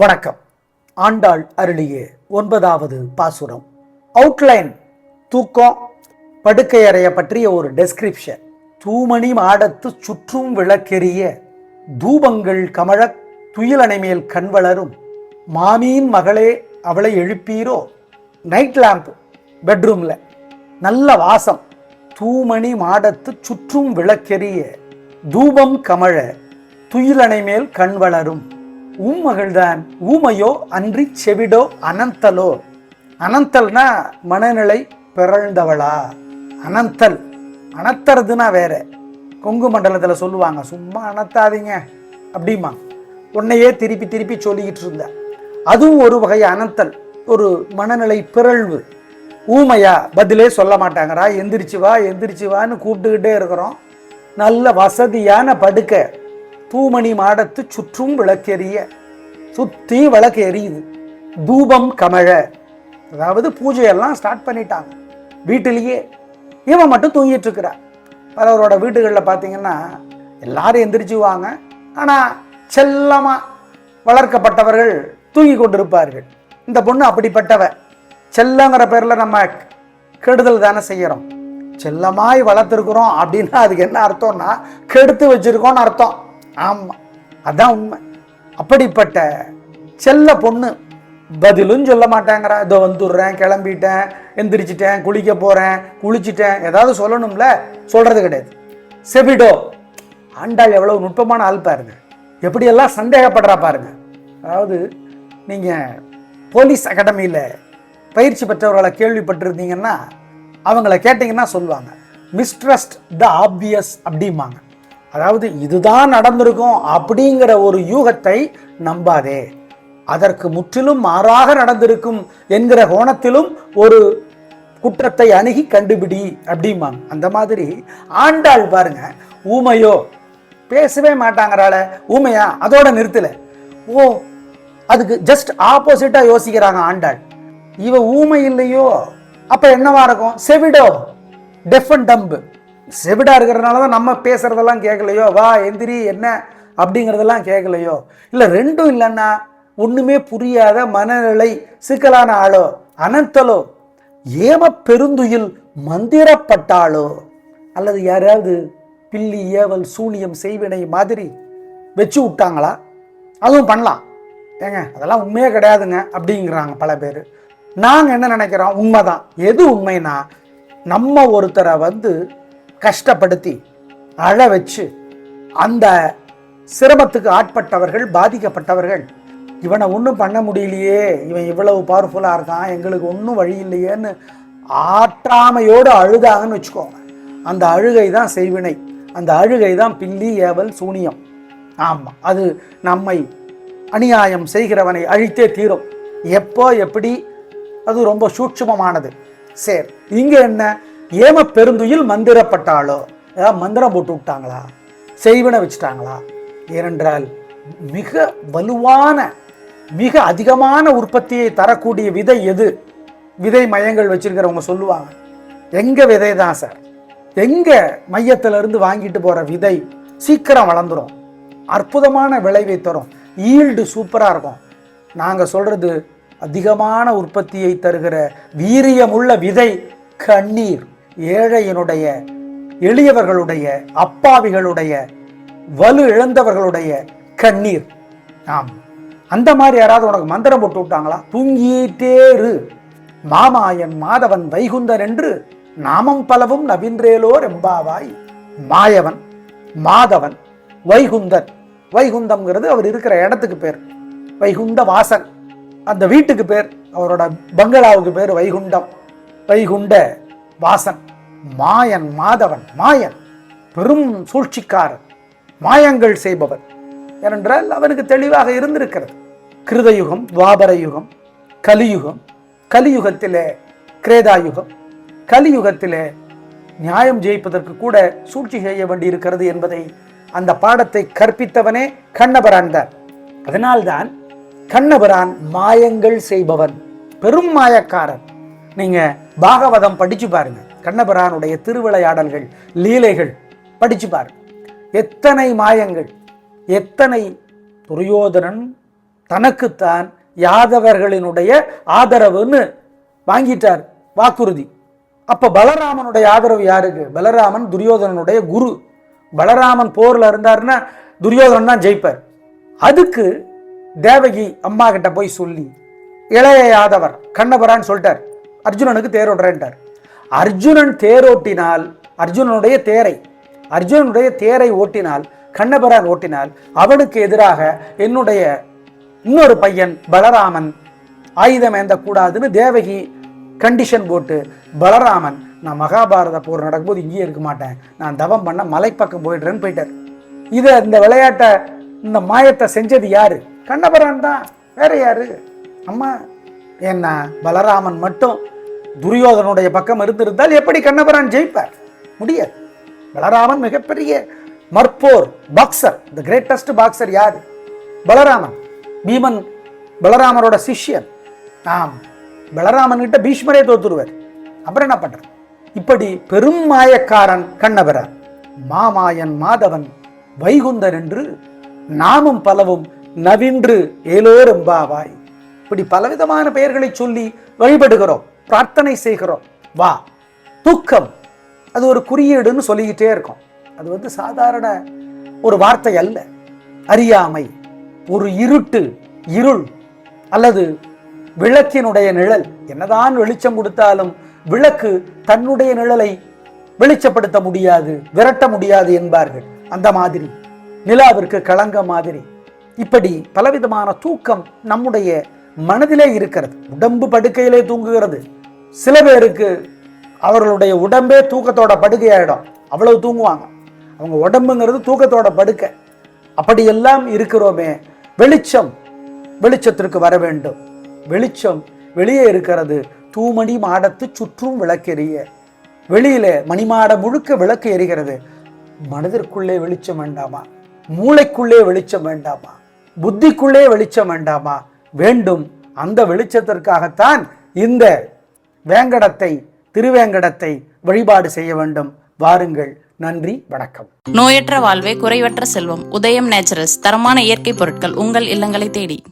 வணக்கம். ஆண்டாள் அருளிய. ஒன்பதாவது பாசுரம். அவுட்லைன் தூக்கம் படுக்கை அறைய பற்றிய ஒரு டெஸ்கிரிப்ஷன் தூமணி மாடத்து சுற்றும் விளக்கெரிய தூபங்கள் கமழ துயிலணை மேல் கண் வளரும். மாமீன் மகளே அவளை எழுப்பீரோ? நைட் லேம்ப் பெட்ரூம்ல நல்ல வாசம். தூமணி மாடத்து சுற்றும் விளக்கெரிய தூபம் கமழ துயிலணை மேல் கண் வளரும். உம் மகள்தான். ஊமையோ அன்றி செவிடோ அனந்தலோ. அனந்தல்னா மனநிலை பிறழ்ந்தவளா. அனந்தல். அனத்துறதுனா வேற. கொங்கு மண்டலத்தில் சொல்லுவாங்க சும்மா அனத்தாதீங்க. அப்படிமா உன்னையே திருப்பி திருப்பி சொல்லிக்கிட்டு இருந்த. அதுவும் ஒரு வகை அனந்தல் ஒரு மனநிலை பிறழ்வு. ஊமையா பதிலே சொல்ல மாட்டாங்கடா எந்திரிச்சு வா எந்திரிச்சு வான்னு கூப்பிட்டுக்கிட்டே இருக்கிறோம். நல்ல வசதியான படுக்கை. தூமணி மாடத்து சுற்றும் விளக்கெரிய சுத்தி விளக்கு எரியுது தூபம் கமழ. அதாவது பூஜையெல்லாம் ஸ்டார்ட் பண்ணிட்டாங்க. வீட்டிலேயே. இவன் மட்டும் தூங்கிட்டு இருக்கிறா. பலவரோட வீடுகளில் பார்த்தீங்கன்னா எல்லாரும் எந்திரிச்சுவாங்க ஆனால் செல்லமாக வளர்க்கப்பட்டவர்கள் தூங்கி கொண்டிருப்பார்கள். இந்த பொண்ணு அப்படிப்பட்டவ. செல்லங்கிற பேரில் நம்ம கெடுதல் தானே செய்கிறோம் செல்லமாய் வளர்த்துருக்குறோம் அப்படின்னா அதுக்கு என்ன அர்த்தம்னா கெடுத்து வச்சிருக்கோம்னு அர்த்தம். ஆமாம் அதான் உண்மை. அப்படிப்பட்ட செல்ல பொண்ணு பதிலும் சொல்ல மாட்டாங்கிறா இதோ வந்துடுறேன் கிளம்பிட்டேன் எந்திரிச்சிட்டேன் குளிக்க போகிறேன் குளிச்சிட்டேன். ஏதாவது சொல்லணும்ல? சொல்கிறது கிடையாது. செபிடோ ஆண்டாள் எவ்வளோ நுட்பமான ஆள் பாருங்க. எப்படியெல்லாம் சந்தேகப்படுறா பாருங்க. அதாவது நீங்கள் போலீஸ் அகாடமியில் பயிற்சி பெற்றவர்களை கேள்விப்பட்டிருந்தீங்கன்னா அவங்கள கேட்டிங்கன்னா சொல்லுவாங்க. மிஸ்ட்ரஸ்ட் த ஆப்வியஸ் அப்படிம்பாங்க. அதாவது இதுதான் நடந்திருக்கும் அப்படிங்கிற ஒரு யூகத்தை நம்பாதே. அதற்கு முற்றிலும் மாறாக நடந்திருக்கும் என்கிற கோணத்திலும் ஒரு குற்றத்தை அணுகி கண்டுபிடி அப்படிம்பாங்க. அந்த மாதிரி ஆண்டாள் பாருங்க ஊமையோ பேசவே மாட்டாங்கிறால ஊமையா? அதோட நிறுத்தல. ஓ அதுக்கு ஜஸ்ட் ஆப்போசிட்டா யோசிக்கிறாங்க ஆண்டாள். இவ ஊமை இல்லையோ? அப்ப என்னவா இருக்கும்? செவிடோ டெஃப் அண்ட் டம்பு செவிடாக இருக்கிறதுனால தான் நம்ம பேசுகிறதெல்லாம் கேட்கலையோ? வா எந்திரி என்ன? அப்படிங்கிறதெல்லாம் கேட்கலையோ? இல்லை ரெண்டும் இல்லைன்னா ஒன்றுமே புரியாத மனநிலை சிக்கலான ஆளோ? அனந்தலோ? ஏம பெருந்துயில் மந்திரப்பட்டாளோ? அல்லது யாராவது பில்லி ஏவல் சூனியம் செய்வினை மாதிரி வச்சு விட்டாங்களா? அதுவும் பண்ணலாம். ஏங்க அதெல்லாம் உண்மையே கிடையாதுங்க அப்படிங்கிறாங்க பல பேர். நாங்கள் என்ன நினைக்கிறோம்? உண்மைதான். எது உண்மைனா நம்ம ஒருத்தரை வந்து கஷ்டப்படுத்தி அழ வச்சு அந்த சிரமத்துக்கு ஆட்பட்டவர்கள் பாதிக்கப்பட்டவர்கள். இவனை ஒன்றும் பண்ண முடியலையே. இவன் இவ்வளவு பவர்ஃபுல்லாக இருக்கான். எங்களுக்கு ஒன்றும் வழி இல்லையேன்னு ஆற்றாமையோடு அழுதாகன்னு வச்சுக்கோங்க. அந்த அழுகை தான் செய்வினை. அந்த அழுகை தான் பில்லி ஏவல் சூனியம். ஆமாம் அது நம்மை அநியாயம் செய்கிறவனை அழித்தே தீரும். எப்போ எப்படி? அது ரொம்ப சூட்சுமமானது. சரி இங்கே என்ன? ஏம பெருந்துயில் மந்திரப்பட்டாலோ ஏதாவது மந்திரம் போட்டு விட்டாங்களா? செய்வனை வச்சுட்டாங்களா? ஏனென்றால் மிக வலுவான மிக அதிகமான உற்பத்தியை தரக்கூடிய விதை எது? விதை மையங்கள் வச்சிருக்கிறவங்க சொல்லுவாங்க. எங்கள் விதை தான் சார்? எங்கள் மையத்திலிருந்து வாங்கிட்டு போகிற விதை சீக்கிரம் வளர்ந்துடும் அற்புதமான விளைவை தரும். ஈல்டு சூப்பராக இருக்கும். நாங்கள் சொல்கிறது அதிகமான உற்பத்தியை தருகிற வீரியமுள்ள விதை கண்ணீர். ஏழையினுடைய எளியவர்களுடைய அப்பாவிகளுடைய வலு இழந்தவர்களுடைய கண்ணீர். ஆம். அந்த மாதிரி யாராவது உனக்கு மந்திரம் போட்டு விட்டாங்களா? தூங்கிட்டேரு மாமாயன் மாதவன் வைகுந்தன் என்று நாமம் பலவும் நவீன்றேலோர் எம்பாவாய். மாயவன் மாதவன் வைகுந்தன். வைகுந்தம்ங்கிறது அவர் இருக்கிற இடத்துக்கு பேர். வைகுந்த வாசன் அந்த வீட்டுக்கு பேர். அவரோட பங்களாவுக்கு பேர் வைகுண்டம். வைகுண்ட வாசன் மாயன் மாதவன் மாயன் பெரும் சூழ்ச்சிக்காரன் மாயங்கள் செய்பவன் ஏனென்றால் அவனுக்கு தெளிவாக இருந்திருக்கிறது. கிருதயுகம் துவாபர யுகம் கலியுகம் கலியுகத்திலே கிரேதாயுகம் கலியுகத்திலே நியாயம் ஜெயிப்பதற்கு கூட சூழ்ச்சி செய்ய வேண்டியிருக்கிறது என்பதை அந்த பாடத்தை கற்பித்தவனே கண்ணபரான் தான். அதனால்தான் கண்ணபிரான் மாயங்கள் செய்பவன் பெரும் மாயக்காரன். நீங்கள் பாகவதம் படித்து பாருங்கள் கண்ணபிரானுடைய திருவிளையாடல்கள் லீலைகள் படித்து பாருங்கள் எத்தனை மாயங்கள் எத்தனை துரியோதனன் தனக்குத்தான் யாதவர்களினுடைய ஆதரவுன்னு வாங்கிட்டார் வாக்குறுதி. அப்போ பலராமனுடைய ஆதரவு யாருக்கு? பலராமன் துரியோதனனுடைய குரு. பலராமன் போரில் இருந்தாருன்னா துரியோதனன் தான் ஜெயிப்பார். அதுக்கு தேவகி அம்மா கிட்ட போய் சொல்லி இளைய யாதவர் கண்ணபரான்னு சொல்லிட்டார். அர்ஜுனனுக்கு தேரோடுறேன்ட்டார் அர்ஜுனன் தேரோட்டினால் அர்ஜுனனுடைய தேரை அர்ஜுனனுடைய தேரை ஓட்டினால் கண்ணபரான் ஓட்டினால் அவனுக்கு எதிராக என்னுடைய இன்னொரு பையன் பலராமன் ஆயுதம் ஏந்தக்கூடாதுன்னு தேவகி கண்டிஷன் போட்டு பலராமன் நான் மகாபாரத போர் நடக்கும்போது இங்கேயே இருக்க மாட்டேன். நான் தவம் பண்ண மலைப்பக்கம் போயிடுறேன்னு போயிட்டார். இதை இந்த விளையாட்டை இந்த மாயத்தை செஞ்சது யாரு? கண்ணபரான் தான். வேற யாரு? அம்மா. என்ன பலராமன் மட்டும். துரியோதனுடைய பக்கம் இருந்திருந்தால் எப்படி கண்ணபரான் ஜெயிப்பார்? முடியாது. பலராமன் மிகப்பெரிய மற்போர் பாக்ஸர் த கிரேட்டஸ்ட் பாக்ஸர் யார்? பலராமன். பீமன் பலராமரோட சிஷ்யன். ஆம் பலராமன் கிட்ட பீஷ்மரே தோத்துருவார் அப்புறம் என்ன பண்றது? இப்படி பெரும் மாயக்காரன் கண்ணபிரான் மாமாயன் மாதவன் வைகுந்தர் என்று நாமும் பலவும் நவின்று ஏலோர் எம்பாவாய் இப்படி பலவிதமான பெயர்களை சொல்லி வழிபடுகிறோம். பிரார்த்தனை செய்கிறோம். வா. தூக்கம். அது ஒரு குறியீடுன்னு சொல்லிக்கிட்டே இருக்கும். அது வந்து சாதாரண ஒரு வார்த்தை அல்ல. அறியாமை. ஒரு இருட்டு இருள் அல்லது விளக்கினுடைய நிழல். என்னதான் வெளிச்சம் கொடுத்தாலும் விளக்கு தன்னுடைய நிழலை வெளிச்சப்படுத்த முடியாது விரட்ட முடியாது என்பார்கள். அந்த மாதிரி. நிலாவிற்கு களங்க மாதிரி. இப்படி பலவிதமான தூக்கம் நம்முடைய மனதிலே இருக்கிறது. உடம்பு படுக்கையிலே தூங்குகிறது. சில பேருக்கு அவர்களுடைய உடம்பே தூக்கத்தோட படுக்கையாயிடும். அவ்வளவு தூங்குவாங்க. அவங்க உடம்புங்கிறது தூக்கத்தோட படுக்கை. அப்படியெல்லாம் இருக்கிறோமே. வெளிச்சம் வெளிச்சத்திற்கு வர வேண்டும். வெளிச்சம் வெளியே இருக்கிறது. தூமணி மாடத்து சுற்றும் விளக்கெறிய. வெளியில மணிமாட முழுக்க விளக்கு எரிகிறது. மனதிற்குள்ளே வெளிச்சம் வேண்டாமா? மூளைக்குள்ளே வெளிச்சம் வேண்டாமா? புத்திக்குள்ளே வெளிச்சம் வேண்டாமா? வேண்டும். அந்த வெளிச்சத்திற்காகத்தான் இந்த வேங்கடத்தை திருவேங்கடத்தை வழிபாடு செய்ய வேண்டும். வாருங்கள். நன்றி. வணக்கம். நோயற்ற வாழ்வே குறைவற்ற செல்வம். உதயம் நேச்சுரல்ஸ் தரமான இயற்கை பொருட்கள் உங்கள் இல்லங்களை தேடி.